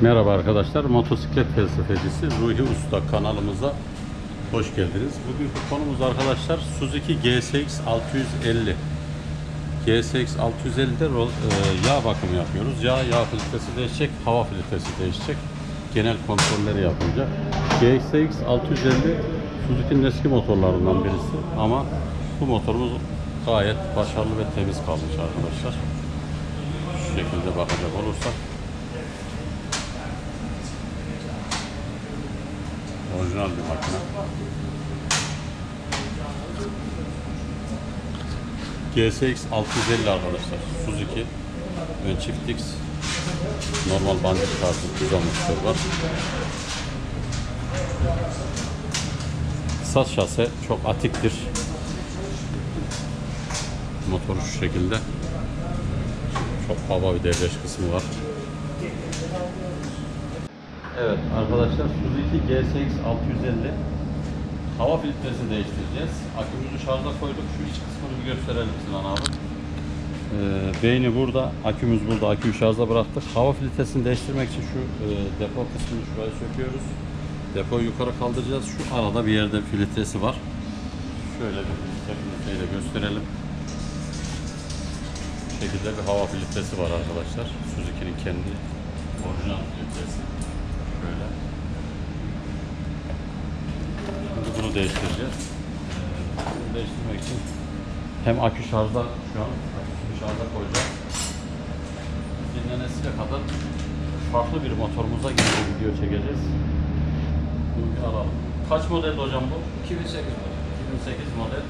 Merhaba arkadaşlar, motosiklet felsefecisi Ruhi Usta kanalımıza hoş geldiniz. Bugünkü konumuz arkadaşlar Suzuki GSX 650. GSX 650'de rol- e, yağ bakımı yapıyoruz. Yağ, yağ filtresi değişecek, hava filtresi değişecek. Genel kontrolleri yapınca. GSX 650 Suzuki'nin eski motorlarından birisi ama bu motorumuz gayet başarılı ve temiz kalmış arkadaşlar. Şu şekilde bakacak olursak Orijinal bir makine. GSX 650 arkadaşlar. Suzuki. Ön çift X. Normal bandit tarzı düzenmişler var. Kısa şase çok atiktir. Motoru şu şekilde. Çok hava bir devreci kısmı var. Evet arkadaşlar Suzuki GSX 650 hava filtresi değiştireceğiz. Akümüzü şarja koyduk. Şu iç kısmını bir gösterelim Sinan abi. Ee, beyni burada, akümüz burada. Aküyü şarja bıraktık. Hava filtresini değiştirmek için şu e, depo kısmını şuraya söküyoruz. Depoyu yukarı kaldıracağız. Şu arada bir yerde filtresi var. Şöyle bir filtre filtreyi de gösterelim. Şekilde bir hava filtresi var arkadaşlar. Suzuki'nin kendi orijinal filtresi. Böyle. Şimdi bunu değiştireceğiz. Ee, Bunu değiştirmek için hem akü şarjda şu an aküsünü şarja koyacağız. Dinlenesiye kadar farklı bir motorumuza gibi video çekeceğiz. Bir alalım. Kaç model hocam bu? 2008 model. 2008 model.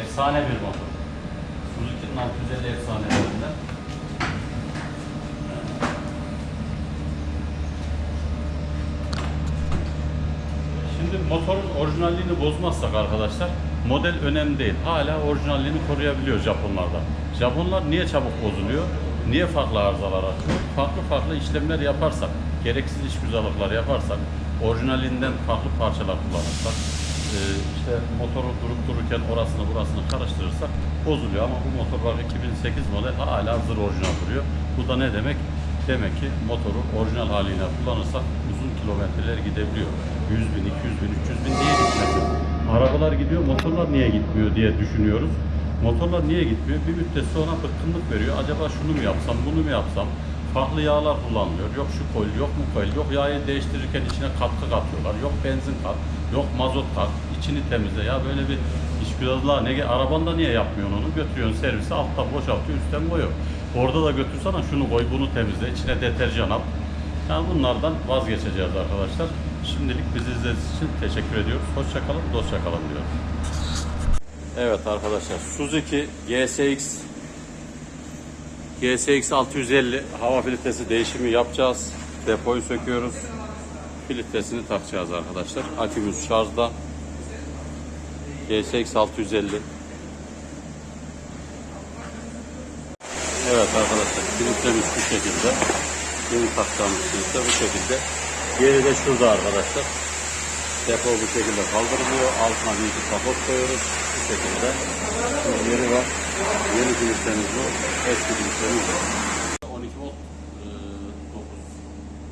Efsane bir motor. Suzuki'nin 650 efsanelerinden. Şimdi motorun orijinalliğini bozmazsak arkadaşlar model önemli değil. Hala orijinalliğini koruyabiliyor Japonlarda. Japonlar niye çabuk bozuluyor? Niye farklı arızalar açıyor? Farklı farklı işlemler yaparsak, gereksiz iş güzellikler yaparsak, orijinalinden farklı parçalar kullanırsak, e, işte motoru durup dururken orasını burasını karıştırırsak bozuluyor. Ama bu motor bak 2008 model hala hazır orijinal duruyor. Bu da ne demek? Demek ki motoru orijinal haliyle kullanırsak uzun kilometreler gidebiliyor. 100 bin, 200 bin, 300 bin niye gitmesin? Arabalar gidiyor, motorlar niye gitmiyor diye düşünüyoruz. Motorlar niye gitmiyor? Bir müddet sonra bıkkınlık veriyor. Acaba şunu mu yapsam, bunu mu yapsam? Farklı yağlar kullanılıyor. Yok şu koil, yok mu koil, yok yağı değiştirirken içine katkı katıyorlar. Yok benzin kat, yok mazot kat, içini temizle. Ya böyle bir iş birazlığa ne arabanda niye yapmıyorsun onu? Götürüyorsun servise alttan boşaltıyor, üstten koyuyor. Orada da götürsene şunu koy, bunu temizle, içine deterjan al. Yani bunlardan vazgeçeceğiz arkadaşlar. Şimdilik bizi izlediğiniz için teşekkür ediyoruz. Hoşçakalın, dostça kalın. Evet arkadaşlar Suzuki GSX GSX 650 hava filtresi değişimi yapacağız. Depoyu söküyoruz. Filtresini takacağız arkadaşlar. Akümüz şarjda. GSX 650 Evet arkadaşlar filtremiz bu şekilde. Yeni takacağımız filtre bu şekilde. Yeri de şurada arkadaşlar. Depo bu şekilde kaldırılıyor. Altına bir iki kapot koyuyoruz. Bu şekilde. Şimdi yeri var. Yeni filtremiz bu. Eski filtremiz bu. 12 volt e, 9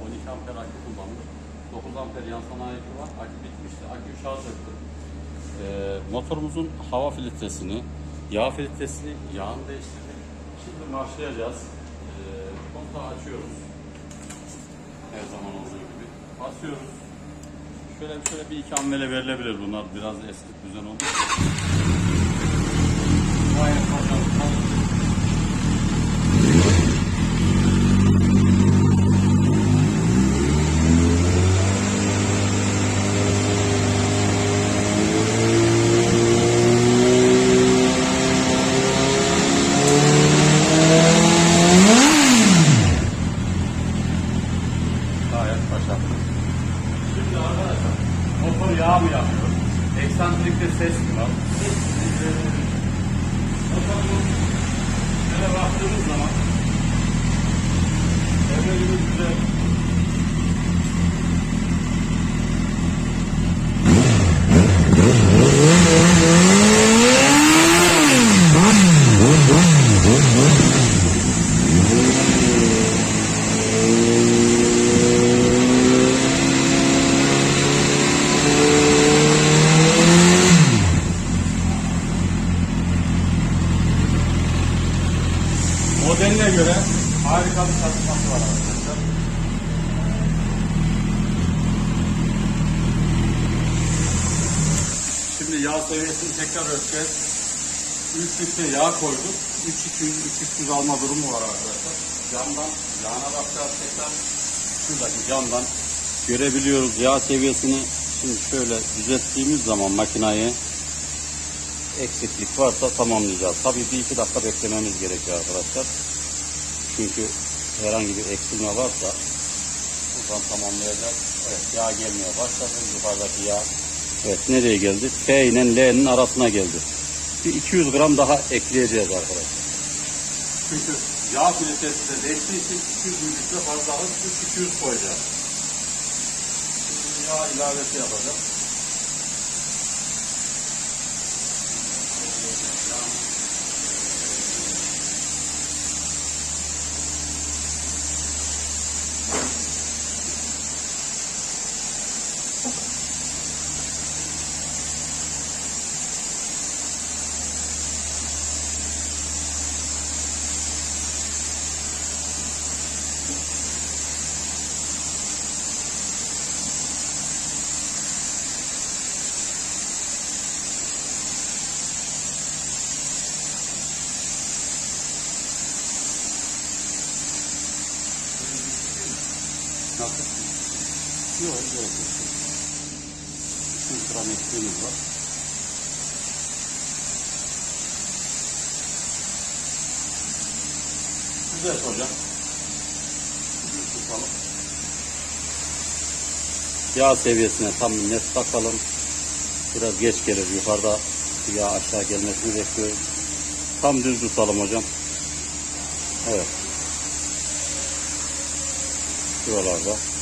12 amper akü kullanmış. 9 amper yan sanayi akü var. Akü bitmişti. Aküyü şarj ettim. E, motorumuzun hava filtresini, yağ filtresini, yağını değiştirdik. Şimdi başlayacağız. E, kontağı açıyoruz. Her zaman olduğu gibi. Basıyoruz. Şöyle şöyle bir iki amele verilebilir bunlar biraz eski düzen oldu. Gayet Şimdi arkadaşlar motor yağ mı yapıyor? Eksantrikte ses mi var? Motorumuz şöyle baktığımız zaman evvelimiz güzel. Var arkadaşlar. Şimdi yağ seviyesini tekrar ölçeceğiz. 3 litre yağ koyduk. 3-200-300 alma durumu var arkadaşlar. Camdan yağına bakacağız tekrar. Şuradaki camdan görebiliyoruz yağ seviyesini. Şimdi şöyle düzelttiğimiz zaman makinayı eksiklik varsa tamamlayacağız. Tabii bir iki dakika beklememiz gerekiyor arkadaşlar. Çünkü herhangi bir eksilme varsa buradan tamamlayacağız. Evet yağ gelmeye başladı. Yukarıdaki yağ. Evet nereye geldi? F ile L'nin arasına geldi. Bir 200 gram daha ekleyeceğiz arkadaşlar. Çünkü yağ filtresi de değiştiği için 200 mililitre fazla alıp 200 koyacağız. Şimdi yağ ilavesi yapacağız. Yok. 200 gram eksiğimiz var. Güzel hocam. Bir tutalım. Yağ seviyesine tam net bakalım. Biraz geç gelir. Yukarıda yağ aşağı gelmesini bekliyoruz. Tam düz tutalım hocam. Evet. Şuralarda.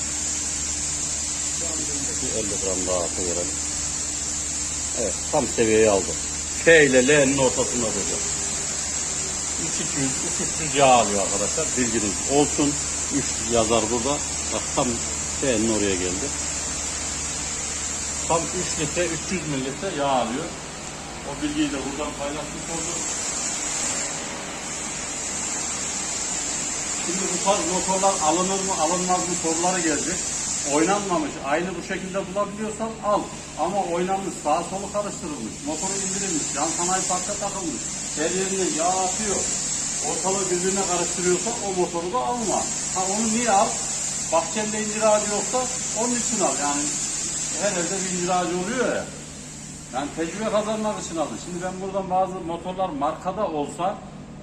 Bir 50 gram daha verelim. Evet tam seviyeyi aldı. F ile L'nin ortasında duracak. 3200, 300 yağ alıyor arkadaşlar. Bilginiz olsun. 3 yazar burada. Bak tam F'nin oraya geldi. Tam 3 litre 300 mililitre yağ alıyor. O bilgiyi de buradan paylaşmış olduk. Şimdi bu motorlar alınır mı alınmaz mı soruları gelecek. Oynanmamış, aynı bu şekilde bulabiliyorsan al. Ama oynanmış, sağa solu karıştırılmış, motoru indirilmiş, yan sanayi parça takılmış, her yerine yağ atıyor. Ortalığı birbirine karıştırıyorsa o motoru da alma. Ha onu niye al? Bahçende incir ağacı yoksa onun için al. Yani her evde bir incir ağacı oluyor ya. Yani tecrübe kazanmak için alın. Şimdi ben buradan bazı motorlar markada olsa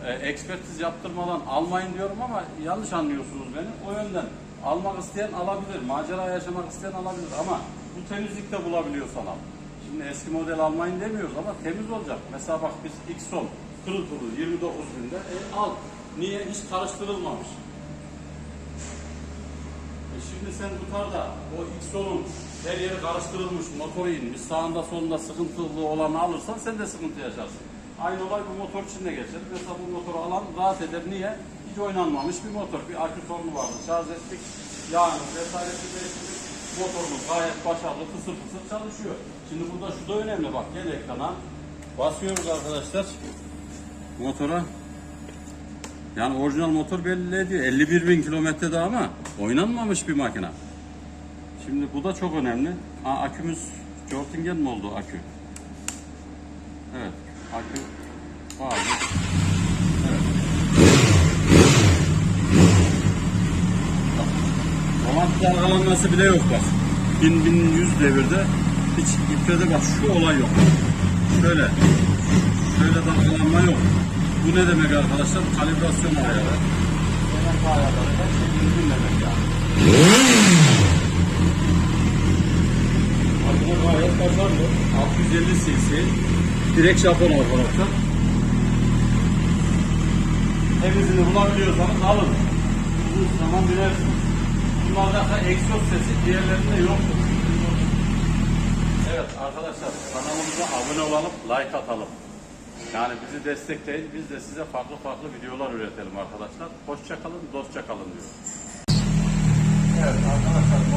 e, ekspertiz yaptırmadan almayın diyorum ama yanlış anlıyorsunuz beni. O yönden almak isteyen alabilir. Macera yaşamak isteyen alabilir ama bu temizlikte bulabiliyorsan al. Şimdi eski model almayın demiyoruz ama temiz olacak. Mesela bak biz X10 kırıl kırıl 29 binde e, al. Niye? Hiç karıştırılmamış. E şimdi sen tutar da o X10'un her yeri karıştırılmış, motoru inmiş, sağında solunda sıkıntılı olanı alırsan sen de sıkıntı yaşarsın. Aynı olay bu motor için de geçer. Mesela bu motoru alan rahat eder. Niye? Hiç oynanmamış bir motor. Bir akü sorunu vardı. Şarj ettik, yağını vesairesi değiştirdik. Motorumuz gayet başarılı, fısır fısır çalışıyor. Şimdi burada şu da önemli bak. Gel ekrana. Basıyoruz arkadaşlar. Motora. Yani orijinal motor belli ediyor. 51 bin kilometrede ama oynanmamış bir makine. Şimdi bu da çok önemli. Aa, akümüz Jortingen mi oldu akü? Evet. Akü var. Dolant dalgalanması bile yok bak. 1000 1100 devirde hiç iplede bak şu olay yok. Şöyle. Şöyle dalgalanma yok. Bu ne demek arkadaşlar? Kalibrasyon ayarı. Demek ayarları şey düzgün demek yani. Makine gayet başarılı. 650 cc. Direkt Japon arkadaşlar. Temizini bulabiliyorsanız alın. Bu zaman bilersiniz. Bunlarda da egzoz sesi diğerlerinde yoktur. Evet arkadaşlar kanalımıza abone olalım, like atalım. Yani bizi destekleyin, biz de size farklı farklı videolar üretelim arkadaşlar. Hoşça kalın, dostça kalın diyor. Evet arkadaşlar